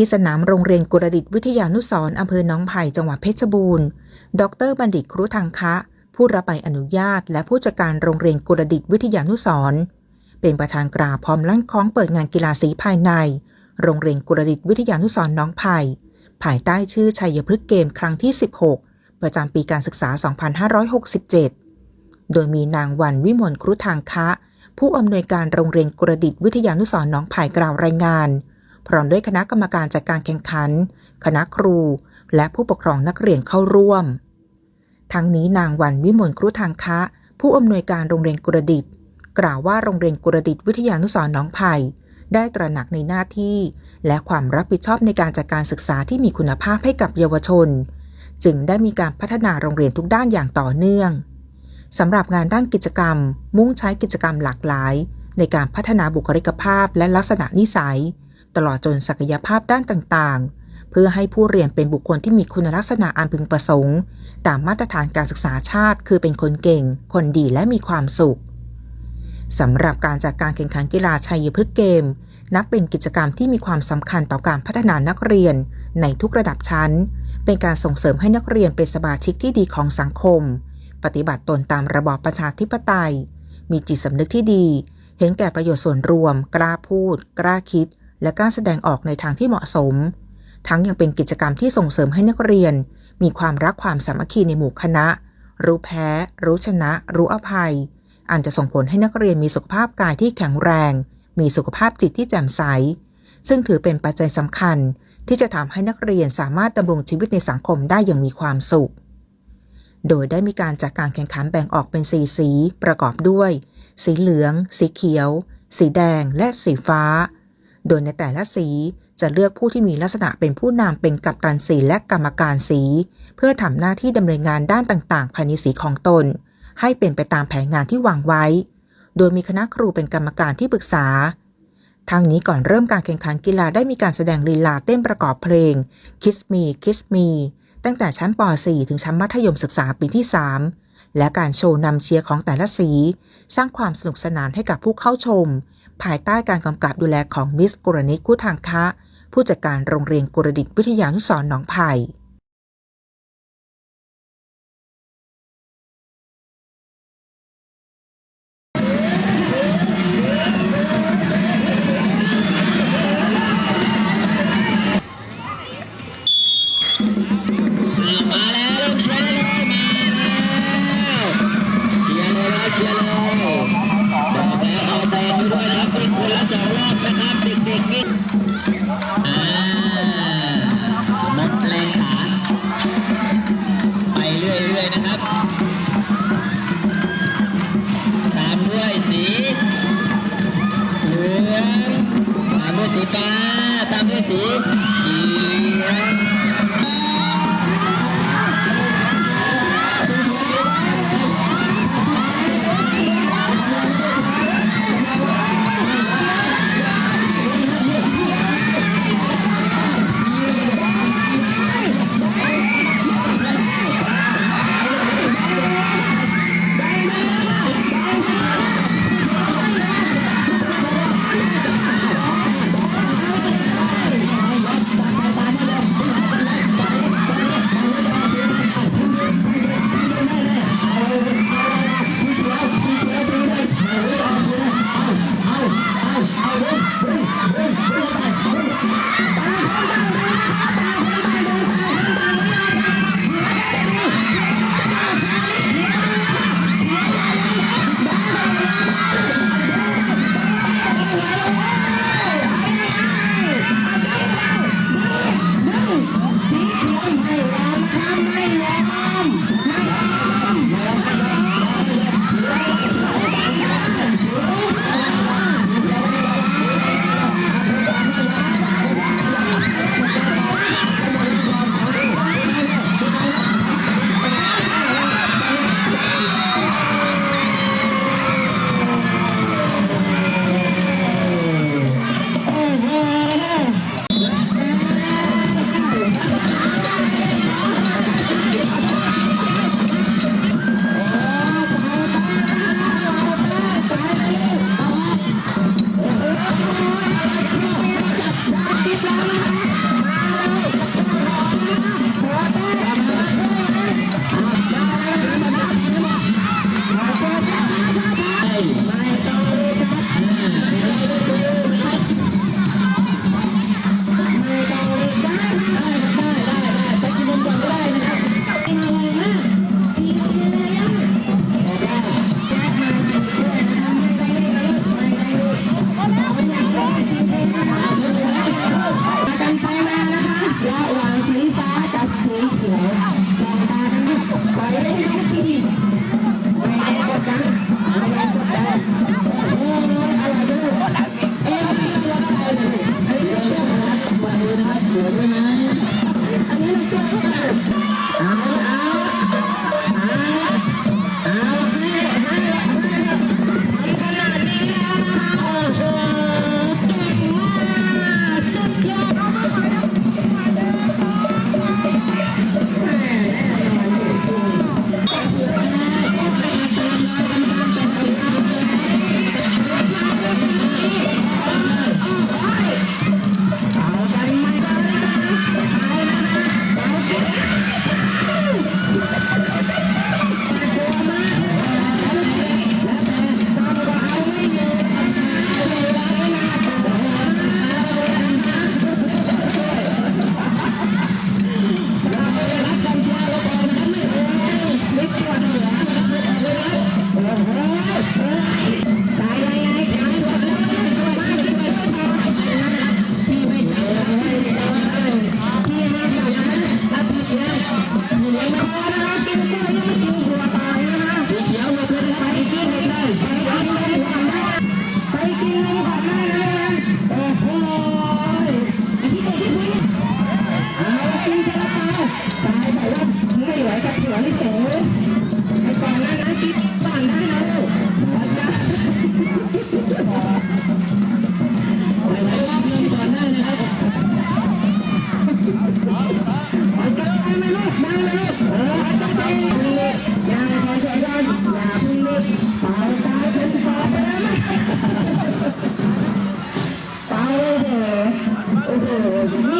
ที่สนามโรงเรียนกุรดิตวิทยานุสร์อำเภอหนองไผ่จังหวัดเพชรบูรณ์ ดรบัณฑิตครุทางคะ ผู้รับใบอนุญาต และผู้จัดการโรงเรียนกุรดิตวิทยานุสร์เป็นประธานกล่าวพร้อมลั่นคล้องเปิดงานกีฬาสีภายใน โรงเรียนกุรดิตวิทยานุสร์หน้องไผ่ภายใต้ชื่อชัยพฤกษ์เกมครั้งที่ 16 ประจำปีการศึกษา 2567 โดยมีนางวันวิมลครุทางคะ ผู้อำนวยการโรงเรียนกุรดิตวิทยานุสร์หน้องไผ่กล่าวรายงาน พร้อมด้วยคณะกรรมการจัดการแข่งขัน คณะครู และผู้ปกครองนักเรียนเข้าร่วม ทั้งนี้นางวันวิมลครุทางคะ ผู้อำนวยการโรงเรียนกุรดิต กล่าวว่าโรงเรียนกุรดิตวิทยานุสรน้องไผ่ได้ตระหนักในหน้าที่ และความรับผิดชอบในการจัดการศึกษาที่มีคุณภาพให้กับเยาวชน จึงได้มีการพัฒนาโรงเรียนทุกด้านอย่างต่อเนื่องสำหรับงานด้านกิจกรรม มุ่งใช้กิจกรรมหลากหลาย ในการพัฒนาบุคลิกภาพและลักษณะนิสัย ตลอดจนศักยภาพด้านต่างๆ เพื่อให้ผู้เรียนเป็นบุคคลที่มีคุณลักษณะอันพึงประสงค์ ตามมาตรฐานการศึกษาชาติ คือเป็นคนเก่ง คนดีและมีความสุขสำหรับการจัดการแข่งขันกีฬาชัยพฤกษ์เกม นับเป็นกิจกรรมที่มีความสำคัญต่อการพัฒนานักเรียน ในทุกระดับชั้น เป็นการส่งเสริมให้นักเรียนเป็นสมาชิกที่ดีของสังคม ปฏิบัติตนตามระบอบประชาธิปไตย มีจิตสำนึกที่ดี เห็นแก่ประโยชน์ส่วนรวม กล้าพูด กล้าคิด และกล้าแสดงออกในทางที่เหมาะสม ทั้งยังเป็นกิจกรรมที่ส่งเสริมให้นักเรียน มีความรักความสามัคคีในหมู่คณะ รู้แพ้ รู้ชนะ รู้อภัย อันจะส่งผลให้นักเรียนมีสุขภาพกายที่แข็งแรง มีสุขภาพจิตที่แจ่มใส ซึ่งถือเป็นปัจจัยสำคัญ ที่จะทำให้นักเรียนสามารถดำรงชีวิตในสังคมได้อย่างมีความสุข โดยได้มีการจัดการแข่งขันแบ่งออกเป็นสีสี ประกอบด้วย สีเหลือง สีเขียว สีแดง และสีฟ้า โดยในแต่ละสีจะเลือกผู้ที่มีลักษณะเป็นผู้นำเป็นกัปตันสีและกรรมการสี เพื่อทำหน้าที่ดำเนินงานด้านต่างๆภายในสีของตน ให้เป็นไปตามแผนงานที่วางไว้ โดยมีคณะครูเป็นกรรมการที่ปรึกษาทั้งนี้ก่อนเริ่มการแข่งขันกีฬาได้มีการแสดงลีลาเต้นประกอบเพลง Kiss Me Kiss Me ตั้งแต่ชั้นป .4 ถึงชั้นมัธยมศึกษาปีที่ 3 และการโชว์นำเชียร์ของแต่ละสี สร้างความสนุกสนานให้กับผู้เข้าชม ภายใต้การกำกับดูแลของมิสกุรณิตกุทางคะ ผู้จัดการโรงเรียนกุรดิตวิทยานุสรหนองไผ่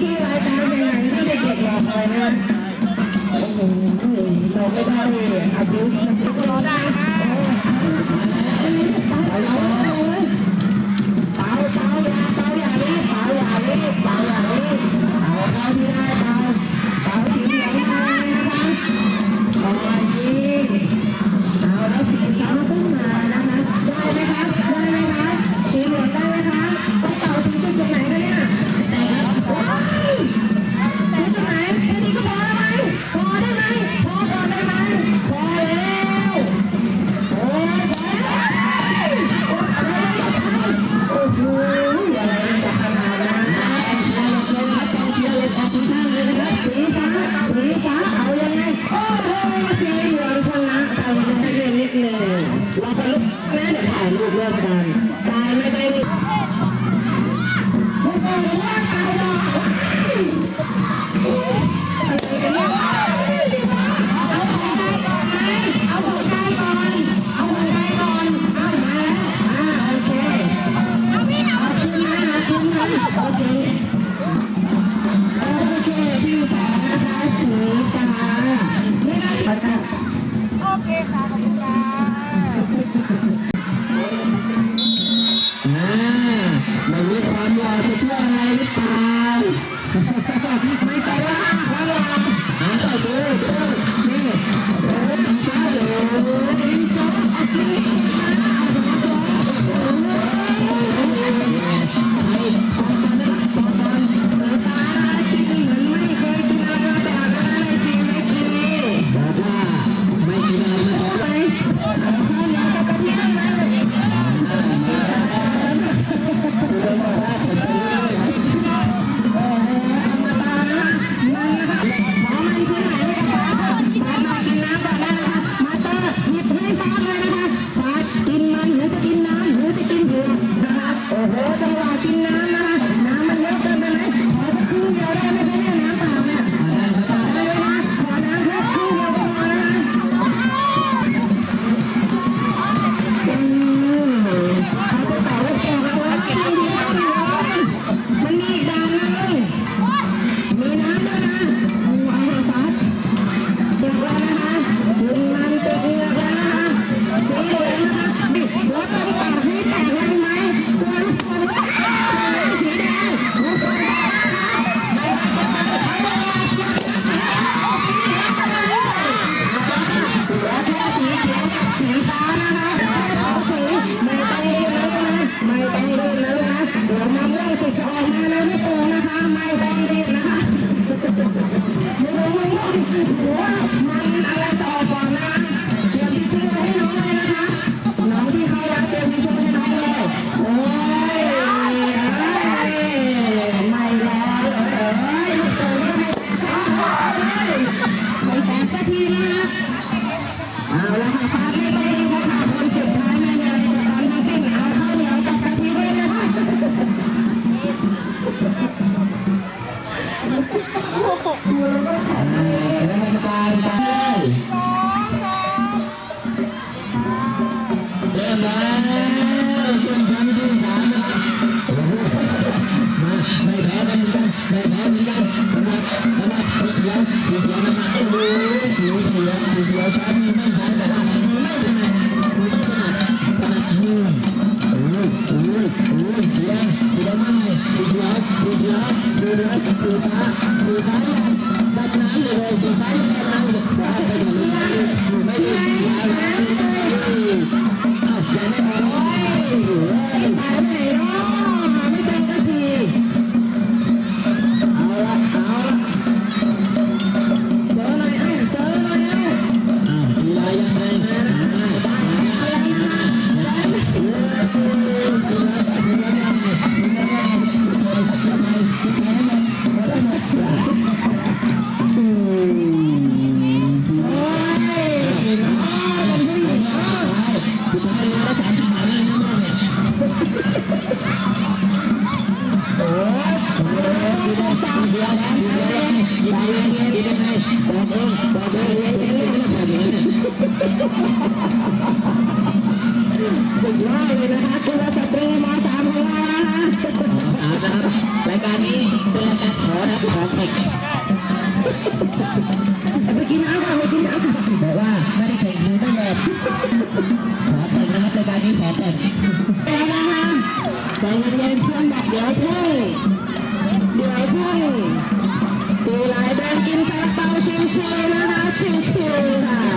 ที่รายการในหนังที่เด็กๆรอคอยนะโอ้โหเราไม่ได้อับดุลรอได้นะไปเลยเปล่าเปล่าอย่าเปล่าอย่าเล่เปล่าอย่าเล่เปล่าอย่าเล่เปล่าเท่าที่ได้ กันตายไม่ได้ สุดยอดเลยนะคตรีมสามของเรานะนะนะครับรายการนี้เป็นรายการขอนะขอเทคไปกินน้ำค่ะไปกินน้ำค่ะแต่ว่าไม่ได้แข่งไม่ได้เลยขอเทคนะครับรายการนี้ขอเทคแต่นะคะใจเย็นๆเพื่อนบอกเดี๋ยวเท่ นะ